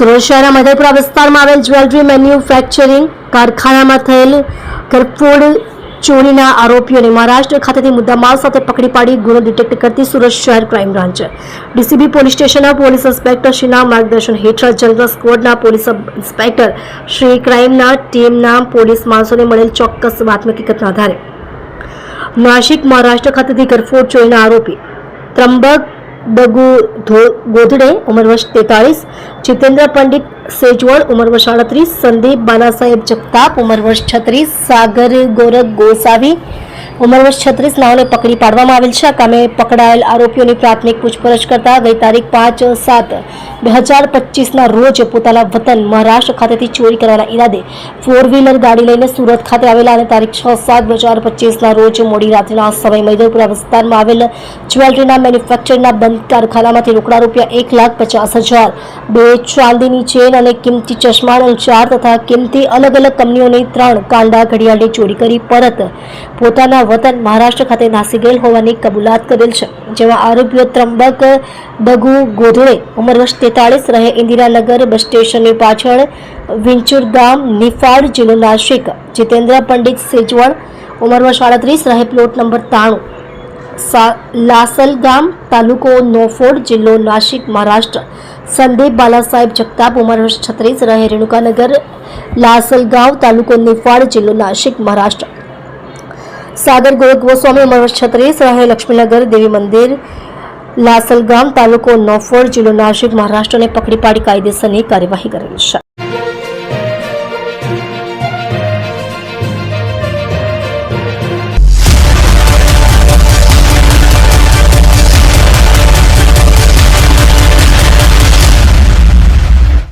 સુરત શહેરના મધેપુરા વિસ્તારમાં આવેલ જ્વેલરી મેન્યુફેક્ચરિંગ કારખાનામાં થયેલ કરફોડ ચોરીના આરોપીઓને મહારાષ્ટ્ર ખાતેથી મુદ્દામાલ સાથે પકડી પાડી ગુનો ડિટેક્ટ કરતી સુરત શહેર ક્રાઇમ બ્રાન્ચ. ડીસીબી પોલીસ સ્ટેશનના પોલીસ ઇન્સ્પેક્ટર શ્રીના માર્ગદર્શન હેઠળ જનરલ સ્કવોડના પોલીસ ઇન્સ્પેક્ટર શ્રી ક્રાઇમના ટીમના પોલીસ માણસોને મળેલ ચોક્કસ બાતમી હકીકતના આધારે. નાશિક મહારાષ્ટ્ર ખાતેથી ગરફોડ ચોરીના આરોપી ત્રંબક દગુ ગોધડે ઉંમર વર્ષ તેતાળીસ, જીતેન્દ્ર પંડિત સેજવણ ઉંમર વર્ષ આડત્રીસ, સંદીપ બાલાસાહેબ જગતાપ ઉંમર વર્ષ છત્રીસ, સાગર ગોરખ ગોસાવી ઉંમર વર્ષ છત્રીસ નાઓને પકડી પાડવામાં આવેલ છે. આ કામે પકડાયેલ આરોપીઓની પ્રાથમિક પૂછપરછ કરતા ગઈ તારીખ પાંચ સાત બે હજાર પચીસના રોજ પોતાના વતન મહારાષ્ટ્ર ખાતેથી ચોરી કરવાના ઈરાદે ફોર વ્હીલર ગાડી લઈને સુરત ખાતે આવેલા અને તારીખ છ સાત બે હજાર પચીસના રોજ મોડી રાત્રિના સમય મૈદરપુરા વિસ્તારમાં આવેલ જ્વેલરીના મેન્યુફેક્ચરના બંધ કારખાનામાંથી રોકડા રૂપિયા એક લાખ પચાસ હજાર, બે ચાંદીની ચેન અને કિંમતી ચશ્મા ચાર તથા કિંમતી અલગ અલગ કંપનીઓની ત્રણ કાંડા ઘડિયાળની ચોરી કરી પરત પોતાના વતન મહારાષ્ટ્ર ખાતે નાસી ગયેલ હોવાની કબૂલાત કરેલ છે, જેમાં આરોપીઓ ત્રંબક દગુ ગોધડે ઉંમર વર્ષ તેતાળીસ રહે ઇન્દિરાનગર બસ સ્ટેશનની પાછળ વિંચુર ગામ, નિફાડ જિલ્લો નાસિક. જીતેન્દ્ર પંડિત સેજવણ ઉંમર વર્ષ આડત્રીસ રહે પ્લોટ નંબર ત્રાણું. લાસલ ગામ, તાલુકો નોફોડ જિલ્લો નાસિક, મહારાષ્ટ્ર. સંદીપ બાલાસાહેબ જગતાપ ઉંમર વર્ષ છત્રીસ રહે રેણુકાનગર લાસલગાંવ તાલુકો નિફાડ જિલ્લો નાસિક, મહારાષ્ટ્ર. સાગર ગોરખ ગોસ્વામી વર્ષ છત્રીસ, રહે લક્ષ્મીનગર, દેવી મંદિર, લાસલગામ તાલુકો નોફોડ જિલ્લો નાસિક મહારાષ્ટ્રને પકડી પાડી કાયદેસરની કાર્યવાહી કરેલ છે.